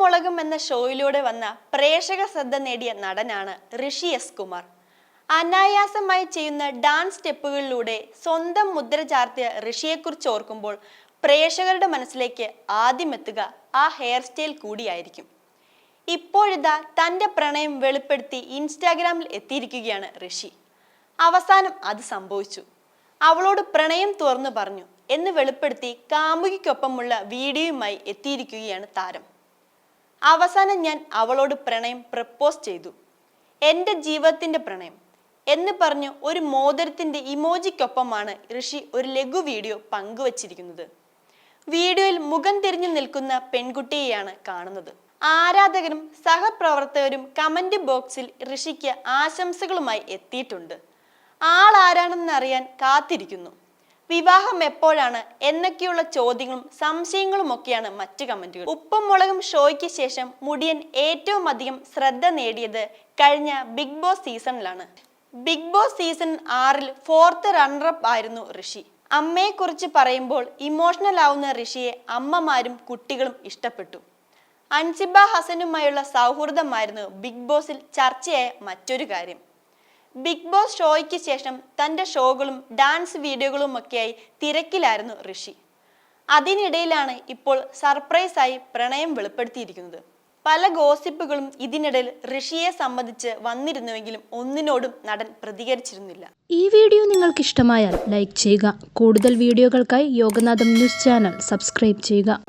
മുളകും എന്ന ഷോയിലൂടെ വന്ന പ്രേക്ഷക ശ്രദ്ധ നേടിയ നടനാണ് ഋഷി എസ് കുമാർ. അനായാസമായി ചെയ്യുന്ന ഡാൻസ് സ്റ്റെപ്പുകളിലൂടെ സ്വന്തം മുദ്ര ചാർത്തിയ ഋഷിയെക്കുറിച്ച് ഓർക്കുമ്പോൾ പ്രേക്ഷകരുടെ മനസ്സിലേക്ക് ആദ്യം എത്തുക ആ ഹെയർ സ്റ്റൈൽ കൂടിയായിരിക്കും. ഇപ്പോഴിതാ തന്റെ പ്രണയം വെളിപ്പെടുത്തി ഇൻസ്റ്റാഗ്രാമിൽ എത്തിയിരിക്കുകയാണ് ഋഷി. അവസാനം അത് സംഭവിച്ചു. അവളോട് പ്രണയം തുറന്നു പറഞ്ഞു എന്ന് വെളിപ്പെടുത്തി കാമുകിക്കൊപ്പമുള്ള വീഡിയോയുമായി എത്തിയിരിക്കുകയാണ് താരം. അവസാനം ഞാൻ അവളോട് പ്രണയം പ്രപ്പോസ് ചെയ്തു. എന്റെ ജീവിതത്തിന്റെ പ്രണയം എന്ന് പറഞ്ഞ് ഒരു മോതിരത്തിന്റെ ഇമോജിക്കൊപ്പമാണ് ഋഷി ഒരു ലഘു വീഡിയോ പങ്കുവച്ചിരിക്കുന്നത്. വീഡിയോയിൽ മുഖം തിരിഞ്ഞു നിൽക്കുന്ന പെൺകുട്ടിയെയാണ് കാണുന്നത്. ആരാധകരും സഹപ്രവർത്തകരും കമന്റ് ബോക്സിൽ ഋഷിക്ക് ആശംസകളുമായി എത്തിയിട്ടുണ്ട്. ആളാരാണെന്ന് അറിയാൻ കാത്തിരിക്കുന്നു. വിവാഹം എപ്പോഴാണ് എന്നൊക്കെയുള്ള ചോദ്യങ്ങളും സംശയങ്ങളും ഒക്കെയാണ് മറ്റ് കമന്റുകൾ. ഉപ്പും മുളകും ഷോയ്ക്ക് ശേഷം മുടിയൻ ഏറ്റവും അധികം ശ്രദ്ധ നേടിയത് കഴിഞ്ഞ ബിഗ് ബോസ് സീസണിലാണ്. ബിഗ് ബോസ് സീസൺ ആറിൽ ഫോർത്ത് റണ്ണറപ്പ് ആയിരുന്നു ഋഷി. അമ്മയെക്കുറിച്ച് പറയുമ്പോൾ ഇമോഷണൽ ആവുന്ന ഋഷിയെ അമ്മമാരും കുട്ടികളും ഇഷ്ടപ്പെട്ടു. അൻസിബ ഹസനുമായുള്ള സൗഹൃദമായിരുന്നു ബിഗ് ബോസിൽ ചർച്ചയായ മറ്റൊരു കാര്യം. ബിഗ് ബോസ് ഷോയ്ക്ക് ശേഷം തന്റെ ഷോകളും ഡാൻസ് വീഡിയോകളുമൊക്കെയായി തിരക്കിലായിരുന്നു ഋഷി. അതിനിടയിലാണ് ഇപ്പോൾ സർപ്രൈസായി പ്രണയം വെളിപ്പെടുത്തിയിരിക്കുന്നത്. പല ഗോസിപ്പുകളും ഇതിനിടയിൽ ഋഷിയെ സംബന്ധിച്ച് വന്നിരുന്നുവെങ്കിലും ഒന്നിനോടും നടൻ പ്രതികരിച്ചിരുന്നില്ല. ഈ വീഡിയോ നിങ്ങൾക്ക് ഇഷ്ടമായാൽ ലൈക്ക് ചെയ്യുക. കൂടുതൽ വീഡിയോകൾക്കായി യോഗനാഥം ന്യൂസ് ചാനൽ സബ്സ്ക്രൈബ് ചെയ്യുക.